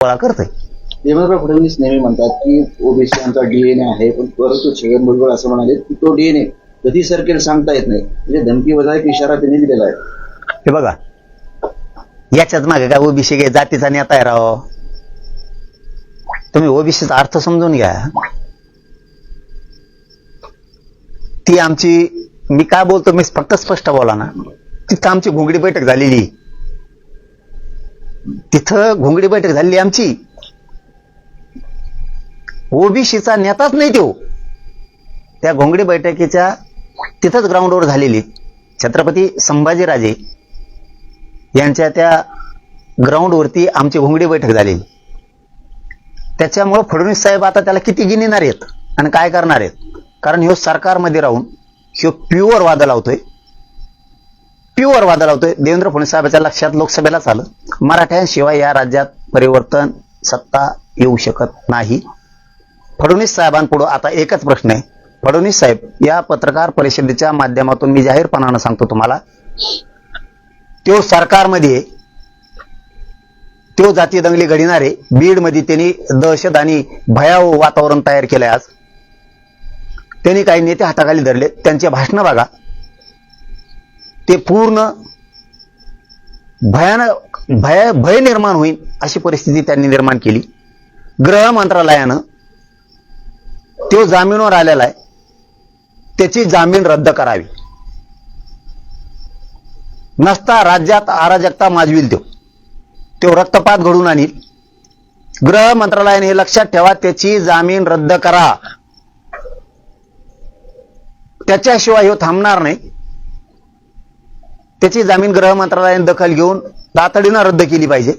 गोळा करतोय. देवेंद्र फडणवीस नेहमी म्हणतात की ओबीसी आमचा डीएनए आहे पण परंतु छगन भुजबळ असं म्हणाले की तो डीएनए कधी सरकेल सांगता येत नाही. म्हणजे धमकी वजा एक इशारा त्यांनी दिलेला आहे. हे बघा. याच्याच मागे काय ओबीसी काय जातीचा नेता आहे राव. तुम्ही ओबीसीचा अर्थ समजून घ्या. ती आमची मी काय बोलतो मी फक्त स्पष्ट बोला ना. तिथं आमची घोंगडी बैठक झालेली. तिथं घोंगडी बैठक झालेली आमची. ओबीसीचा नेताच नाही तो. त्या घोंगडी बैठकीच्या तिथंच ग्राउंडवर झालेली छत्रपती संभाजीराजे यांच्या त्या ग्राउंडवरती आमची घोंगडी बैठक झालेली. त्याच्यामुळं फडणवीस साहेब आता त्याला किती गिनिणार आहेत आणि काय करणार आहेत? कारण ह्यो सरकारमध्ये राहून ह्यो प्युअर वादा लावतोय. प्युअर वादा लावतोय देवेंद्र फडणवीस साहेबाच्या लक्षात लोकसभेलाच आलं मराठ्यांशिवाय या राज्यात परिवर्तन सत्ता येऊ शकत नाही. फडणवीस साहेबांपुढं आता एकच प्रश्न आहे. फडणवीस साहेब या पत्रकार परिषदेच्या माध्यमातून मी जाहीरपणानं सांगतो तुम्हाला तो सरकारमध्ये आहे. तो जाती दंगली घडणारे बीडमध्ये त्यांनी दहशत आणि भयावह वातावरण तयार केलंय आज. त्यांनी काही नेते हाताखाली धरले त्यांचे भाषणं बघा. ते पूर्ण भयानक भय भय निर्माण होईल अशी परिस्थिती त्यांनी निर्माण केली. गृह मंत्रालयानं तो जामीनवर आलेला आहे. त्याची जामीन रद्द करावी. नसता राज्यात अराजकता माजविल तो. तो रक्तपात घडून आणील. गृह मंत्रालयाने हे लक्षात ठेवा त्याची जामीन रद्द करा. त्याच्याशिवाय हे थांबणार नाही. त्याची जामीन गृह मंत्रालयाने दखल घेऊन तातडीनं रद्द केली पाहिजे.